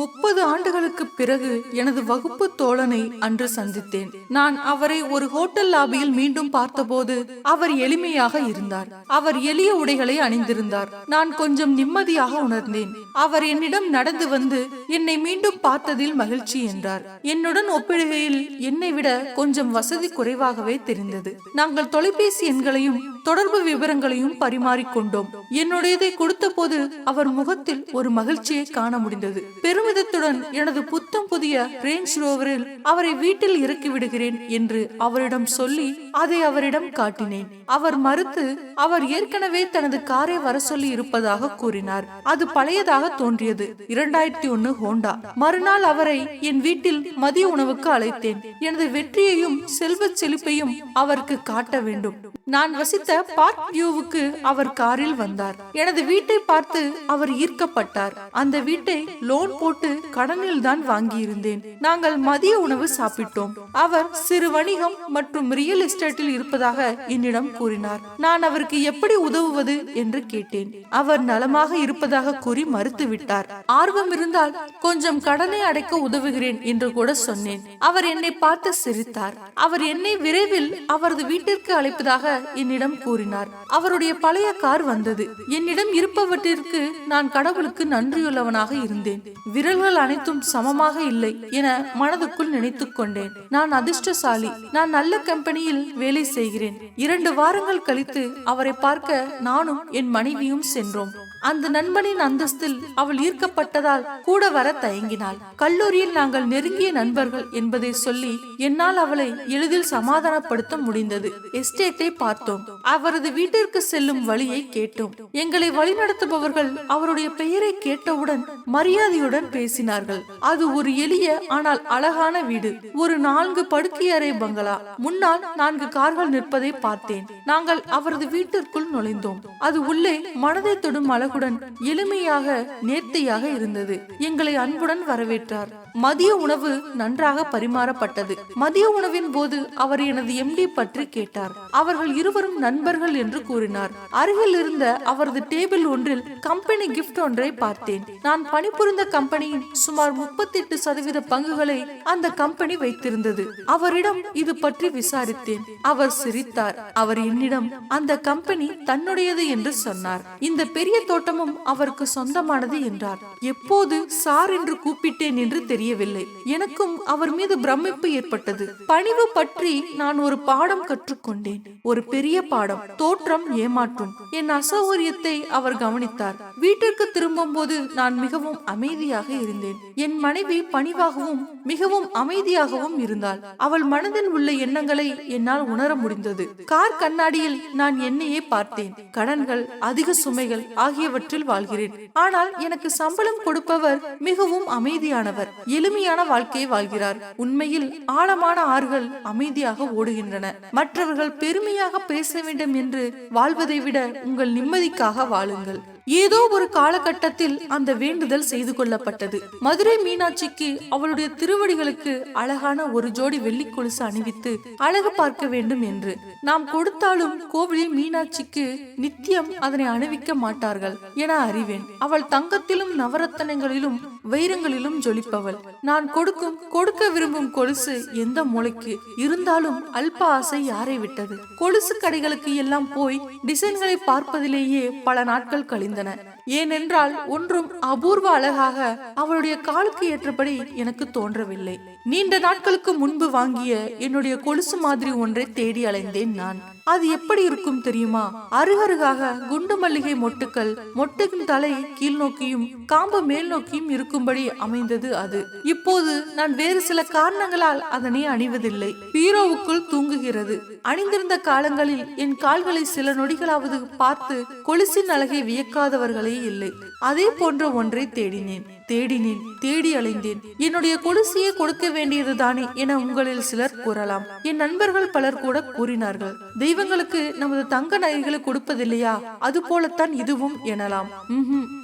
முப்பது ஆண்டுகளுக்கு பிறகு எனது வகுப்பு தோழனை அன்று சந்தித்தேன். நான் அவரை ஒரு ஹோட்டல் லாபியில் மீண்டும் பார்த்தபோது அவர் எளிமையாக இருந்தார். அவர் எளிய உடைகளை அணிந்திருந்தார். நான் கொஞ்சம் நிம்மதியாக உணர்ந்தேன். அவர் என்னிடம் நடந்து வந்து என்னை மீண்டும் பார்த்ததில் மகிழ்ச்சி என்றார். என்னுடன் ஒப்பிடுகையில் என்னை விட கொஞ்சம் வசதி குறைவாகவே தெரிந்தது. நாங்கள் தொலைபேசி எண்களையும் தொடர்பு விவரங்களையும் பரிமாறிக்கொண்டோம் என்னுடையதை கொடுத்தபோது அவர் முகத்தில் ஒரு மகிழ்ச்சியை காண முடிந்தது. பெருமிதத்துடன் எனது புத்தம் புதிய ரேஞ்ச் ரோவரில் அவரை வீட்டில் இறக்கி விடுகிறேன் என்று அவரிடம் சொல்லி அதை அவரிடம் காட்டினேன். அவர் மறுத்து அவர் ஏற்கனவே தனது காரை வர சொல்லி இருப்பதாக கூறினார். அது பழையதாக தோன்றியது. இரண்டாயிரத்தி ஒன்னு ஹோண்டா மறுநாள் அவரை என் வீட்டில் மதிய உணவுக்கு அழைத்தேன். எனது வெற்றியையும் செல்வ செழிப்பையும் அவருக்கு காட்ட வேண்டும். நான் வசித்த பார்க் வியூவுக்கு அவர் காரில் வந்தார். எனது வீட்டை பார்த்து அவர் ஈர்க்கப்பட்டார். அந்த வீட்டை லோன் போட்டு கடனில் தான் வாங்கியிருந்தேன். நாங்கள் மதிய உணவு சாப்பிட்டோம். அவர் சிறு வணிகம் மற்றும் ரியல் எஸ்டேட்டில் இருப்பதாக என்னிடம் கூறினார். நான் அவருக்கு எப்படி உதவுவது என்று கேட்டேன். அவர் நலமாக இருப்பதாக கூறி மறுத்துவிட்டார். ஆர்வம் இருந்தால் கொஞ்சம் கடனை அடைக்க உதவுகிறேன் என்று கூட சொன்னேன். அவர் என்னை பார்த்து சிரித்தார். அவர் என்னை விரைவில் அவரது வீட்டிற்கு அழைப்பதாக என்னிடம் கூறினார். அவருடைய பழைய கார் வந்தது. என்னிடம் இருப்பவற்றிற்கு நான் கடவுளுக்கு நன்றியுள்ளவனாக இருந்தேன். விரல்கள் அனைத்தும் சமமாக இல்லை என மனதுக்குள் நினைத்துக் கொண்டேன். நான் அதிர்ஷ்டசாலி. நான் நல்ல கம்பெனியில் வேலை செய்கிறேன். இரண்டு வாரங்கள் கழித்து அவரை பார்க்க நானும் என் மனைவியும் சென்றோம். அந்த நண்பனின் அந்தஸ்தில் அவள் ஈர்க்கப்பட்டதால் கூட வர தயங்கினாள். கல்லூரியில் நாங்கள் நெருங்கிய நண்பர்கள் என்பதை சொல்லி என்னால் அவளை எளிதில் சமாதானப்படுத்த முடிந்தது. எஸ்டேட்டை பார்த்தோம். அவரது வீட்டிற்கு செல்லும் வழியை கேட்டோம். எங்களை வழிநடத்துபவர்கள் அவருடைய பெயரை கேட்டவுடன் மரியாதையுடன் பேசினார்கள். அது ஒரு எளிய ஆனால் அழகான வீடு. ஒரு நான்கு படுக்கையறை பங்களா. முன்னால் நான்கு கார்கள் நிற்பதை பார்த்தேன். நாங்கள் அவரது வீட்டிற்குள் நுழைந்தோம். அது உள்ளே மனதை தொடும் அழகு அன்புடன் எளிமையாக நேர்த்தியாக இருந்தது. எங்களை அன்புடன் வரவேற்றார். மதிய உணவு நன்றாக பரிமாறப்பட்டது. மதிய உணவின் போது அவர் எனது எம்டி பற்றி கேட்டார். அவர்கள் இருவரும் நண்பர்கள் என்று கூறினார். அருகில் இருந்த அவரது டேபிள் ஒன்றில் கம்பெனி கிஃப்ட் ஒன்றை பார்த்தேன். நான் பணிபுரிந்த கம்பெனியின் சுமார் முப்பத்தி எட்டு சதவீத பங்குகளை அந்த கம்பெனி வைத்திருந்தது. அவரிடம் இது பற்றி விசாரித்தேன். அவர் சிரித்தார். அவர் என்னிடம் அந்த கம்பெனி தன்னுடையது என்று சொன்னார். இந்த பெரிய தோட்டமும் அவருக்கு சொந்தமானது என்றார். எப்போது சார் என்று கூப்பிட்டேன் என்று தெரியவில்லை. எனக்கும் அவர் மீது பிரமிப்பு ஏற்பட்டது. பணிவு பற்றி நான் ஒரு பாடம் கற்றுக்கொண்டேன். ஒரு பெரிய பாடம். தோற்றம் ஏமாற்றும். என் அசௌகரியத்தை அவர் கவனித்தார். வீட்டிற்கு திரும்பும் போது நான் மிகவும் அமைதியாக இருந்தேன். என் மனைவி பணிவாகவும் மிகவும் அமைதியாகவும் இருந்தாள். அவள் மனதில் உள்ள எண்ணங்களை என்னால் உணர முடிந்தது. கார் கண்ணாடியில் நான் என்னையே பார்த்தேன். கடன்கள் அதிக சுமைகள் ஆகியவற்றில் வாழ்கிறேன். ஆனால் எனக்கு சம்பளம் கொடுப்பவர் மிகவும் அமைதியானவர். எளிமையான வாழ்க்கையை வாழ்கிறார். உண்மையில் ஆழமான ஆறுகள் அமைதியாக ஓடுகின்றன. மற்றவர்கள் பெருமையாக பேச வேண்டும் என்று வாழ்வதை விட உங்கள் நிம்மதிக்காக வாழுங்கள். ஏதோ ஒரு காலகட்டத்தில் அந்த வேண்டுதல் செய்து கொள்ளப்பட்டது. மதுரை மீனாட்சிக்கு அவளுடைய திருவடிகளுக்கு அழகான ஒரு ஜோடி வெள்ளி கொலுசு அணிவித்து அழகு பார்க்க வேண்டும் என்று. நாம் கொடுத்தாலும் கோவிலில் மீனாட்சிக்கு நித்தியம் அதனை அணிவிக்க மாட்டார்கள் என அறிவேன். அவள் தங்கத்திலும் நவரத்தனங்களிலும் வைரங்களிலும் ஜொலிப்பவள். நான் கொடுக்கும் கொடுக்க விரும்பும் கொலுசு எந்த மூளைக்கு? இருந்தாலும் அல்ப ஆசை யாரை விட்டது? கொலுசு கடைகளுக்கு எல்லாம் போய் டிசைன்களை பார்ப்பதிலேயே பல நாட்கள் கழிந்தன. ஏனென்றால் ஒன்றும் அபூர்வ அழகாக அவளுடைய காலுக்கு ஏற்றபடி எனக்கு தோன்றவில்லை. நீண்ட நாட்களுக்கு முன்பு வாங்கிய என்னுடைய கொலுசு மாதிரி ஒன்றை தேடி அலைந்தேன் நான். அது எப்படி இருக்கும் தெரியுமா? அருகருகாக குண்டு மல்லிகை மொட்டுக்கள் மொட்டுக்கும் தலை கீழ் நோக்கியும் காம்பு மேல் நோக்கியும் இருக்கும்படி அமைந்தது அது. இப்போது நான் வேறு சில காரணங்களால் அதனை அணிவதில்லை. பீரோவுக்குள் தூங்குகிறது. அணிந்திருந்த காலங்களில் என் கால்களை சில நொடிகளாவது பார்த்து கொலுசின் அழகை வியக்காதவர்களே இல்லை. அதே போன்ற ஒன்றை தேடினேன். தேடினேன். தேடி அலைந்தேன். என்னுடைய கொலுசியை கொடுக்க வேண்டியதுதானே என உங்களில் சிலர் கூறலாம். என் நண்பர்கள் பலர் கூட கூறினார்கள். தெய்வங்களுக்கு நமது தங்க நகைகளை கொடுப்பதில்லையா? அது போலத்தான் இதுவும் எனலாம்.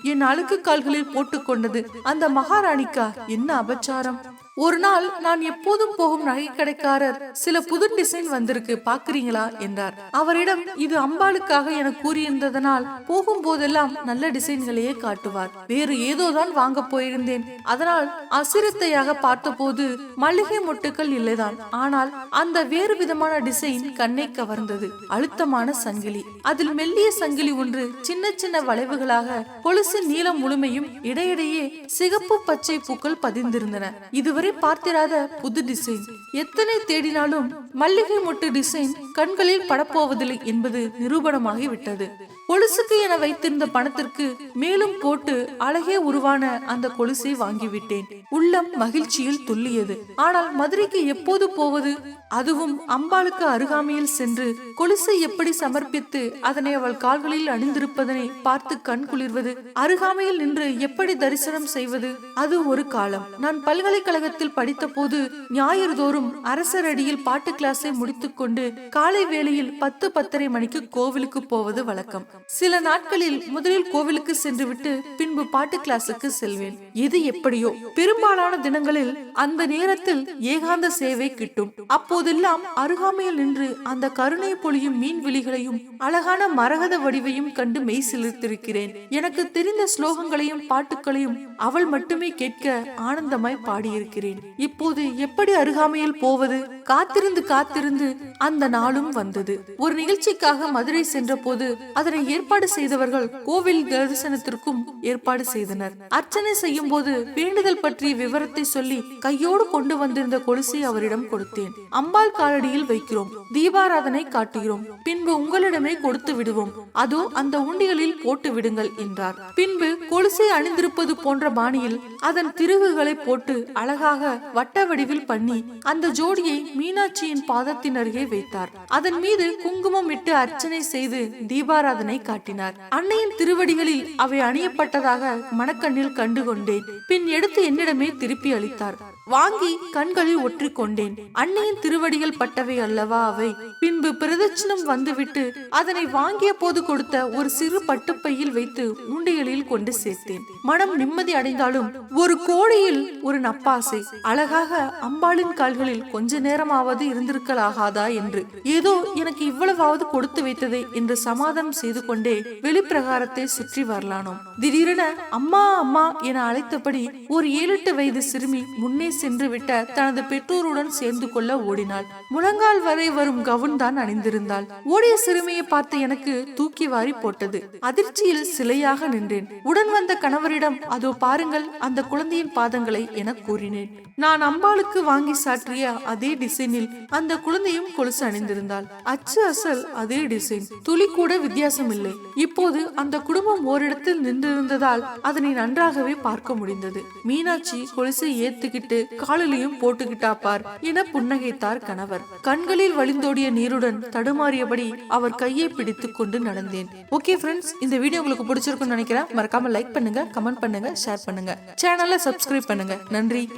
என் அழுக்கு கால்களில் போட்டுக்கொண்டது அந்த மகாராணிக்கா? என்ன அபச்சாரம்? ஒரு நாள் நான் எப்போதும் போகும் நகை கடைக்காரர் சில புது டிசைன் வந்திருக்கு பாக்குறீங்களா என்றார். அவரிடம் இது அம்பாளுக்காக என கூறியிருந்ததனால் போகும் போதெல்லாம் நல்ல டிசைன்களையே காட்டுவார். வேறு ஏதோதான் வாங்க போயிருந்தேன். அதனால் அசிரத்தையாக பார்த்தபோது மளிகை மொட்டுக்கள் இல்லைதான். ஆனால் அந்த வேறு விதமான டிசைன் கண்ணை கவர்ந்தது. அழுத்தமான சங்கிலி. அதில் மெல்லிய சங்கிலி ஒன்று சின்ன சின்ன வளைவுகளாக கொலுசு நீளம் முழுமையும் இடையிடையே சிகப்பு பச்சை பூக்கள் பதிந்திருந்தன. இதுவரை பார்த்திராத புது டிசைன். எத்தனை தேடினாலும் மல்லிகை மொட்டு டிசைன் கண்களில் படப்போவதில்லை என்பது நிரூபணமாகிவிட்டது. கொலுசுக்கு என வைத்திருந்த பணத்திற்கு மேலும் போட்டு அழகே உருவான அந்த கொலுசை வாங்கிவிட்டேன். உள்ளம் மகிழ்ச்சியில் துள்ளியது. ஆனால் மதுரைக்கு எப்போது போவது? அதுவும் அம்பாளுக்கு அருகாமையில் சென்று கொலுசை எப்படி சமர்ப்பித்து அதனை அவள் கால்களில் அணிந்திருப்பதனை பார்த்து கண் குளிர்வது? அருகாமையில் நின்று எப்படி தரிசனம் செய்வது? அது ஒரு காலம். நான் பல்கலைக்கழகத்தில் படித்த போது ஞாயிறு தோறும் அரசர் அடியில் பாட்டு கிளாஸை முடித்துக்கொண்டு காலை வேளையில் பத்து பத்தரை மணிக்கு கோவிலுக்கு போவது வழக்கம். சில நாட்களில் முதலில் கோவிலுக்கு சென்றுவிட்டு பின்பு பாட்டு கிளாஸுக்கு செல்வேன். எது எப்படியோ பெரும்பாலான தினங்களில் அந்த நேரத்தில் ஏகாந்த சேவை கிட்டும். அப்போதெல்லாம் அருகாமையில் நின்று அந்த கருணை பொழியும் மீன் விழிகளையும் அழகான மரகத வடிவையும் கண்டு மெய் சிலிர்த்திருக்கிறேன். எனக்கு தெரிந்த ஸ்லோகங்களையும் பாட்டுகளையும் அவள் மட்டுமே கேட்க ஆனந்தமாய் பாடியிருக்கிறேன். இப்போது எப்படி அருகாமையில் போவது? காத்திருந்து காத்திருந்து அந்த நாளும் வந்தது. ஒரு நிகழ்ச்சிக்காக மதுரை சென்ற போது அதனை ஏற்பாடு செய்தவர்கள் கோவில் தரிசனத்திற்கும் ஏற்பாடு செய்தனர். அர்ச்சனை செய்யும் போது வேண்டுதல் பற்றிய விவரத்தை சொல்லி கையோடு கொண்டு வந்திருந்த கொலுசை அவரிடம் கொடுத்தேன். அம்பாள் காலடியில் வைக்கிறோம். தீபாராதனை காட்டுகிறோம். பின்பு உங்களிடமே கொடுத்து விடுவோம். அதோ அந்த உண்டிகளில் போட்டு விடுங்கள் என்றார். பின்பு கொலுசை அணிந்திருப்பது போன்ற பாணியில் அதன் திருகுகளை போட்டு அழகாக வட்ட வடிவில் பண்ணி அந்த ஜோடியை மீனாட்சியின் பாதத்தின் அருகே வைத்தார். அதன் மீது குங்குமம் இட்டு அர்ச்சனை செய்து தீபாராதனை காட்டினார். அன்னையின் திருவடிகளில் அவை அணியப்பட்டதாக மணக்கண்ணில் கண்டு கொண்டேன் பின் எடுத்து என்னிடமே திருப்பி அளித்தார். வாங்கி கண்களில் ஒற்றிக் கொண்டேன் அன்னையின் திருவடிகள் பட்டவை அல்லவா அவை? பின்பு பிரதட்சணம் வந்துவிட்டு அதனை வாங்கிய போது கொடுத்த ஒரு சிறு பட்டுப்பையில் வைத்து உண்டியலில் கொண்டு சேர்த்தேன். மனம் நிம்மதி அடைந்தாலும் ஒரு கோடியில் ஒரு நப்பாசை அழகாக அம்பாளின் கால்களில் கொஞ்ச நேரமாவது இருந்திருக்கலாகாதா என்று. ஏதோ எனக்கு இவ்வளவாவது கொடுத்து வைத்தது என்று சமாதானம் செய்து கொண்டே வெளிப்பிரகாரத்தை சுற்றி வரலானோம். திடீரென அம்மா அம்மா என அழைத்தபடி ஒரு ஏழு எட்டு வயது சிறுமி முன்னே சென்று விட்ட தனது பெற்றோருடன் சேர்ந்து கொள்ள ஓடினாள். முழங்கால் வரை வரும் கவுன் தான் அணிந்திருந்தாள். ஓடிய சிறுமியை பார்த்து எனக்கு தூக்கி வாரி போட்டது. அதிர்ச்சியில் சிலையாக நின்றேன். உடன் வந்த கணவரிடம் அதோ பாருங்கள் அந்த குழந்தையின் பாதங்களை என கூறினேன். நான் அம்பாளுக்கு வாங்கி சாற்றிய அதே டிசைனில் அந்த குழந்தையும் கொலுசு அணிந்திருந்தாள். அச்சு அசல் அதே டிசைன். துளி கூட வித்தியாசம் இல்லை இப்போது அந்த குடும்பம் ஓரிடத்தில் நின்றிருந்ததால் அதனை நன்றாகவே பார்க்க முடிந்தது. மீனாட்சி கொலுசை ஏத்துக்கிட்டு காலிலையும் போட்டுக்கிட்டா பார் என புன்னகைத்தார் கணவர். கண்களில் வழிந்தோடிய நீருடன் தடுமாறியபடி அவர் கையை பிடித்து கொண்டு நடந்தேன். ஓகே ஃப்ரெண்ட்ஸ் இந்த வீடியோ உங்களுக்கு பிடிச்சிருக்கும்னு நினைக்கிறேன். மறக்காம லைக் பண்ணுங்க கமெண்ட் பண்ணுங்க ஷேர் பண்ணுங்க. சேனலை சப்ஸ்கிரைப் பண்ணுங்க. நன்றி.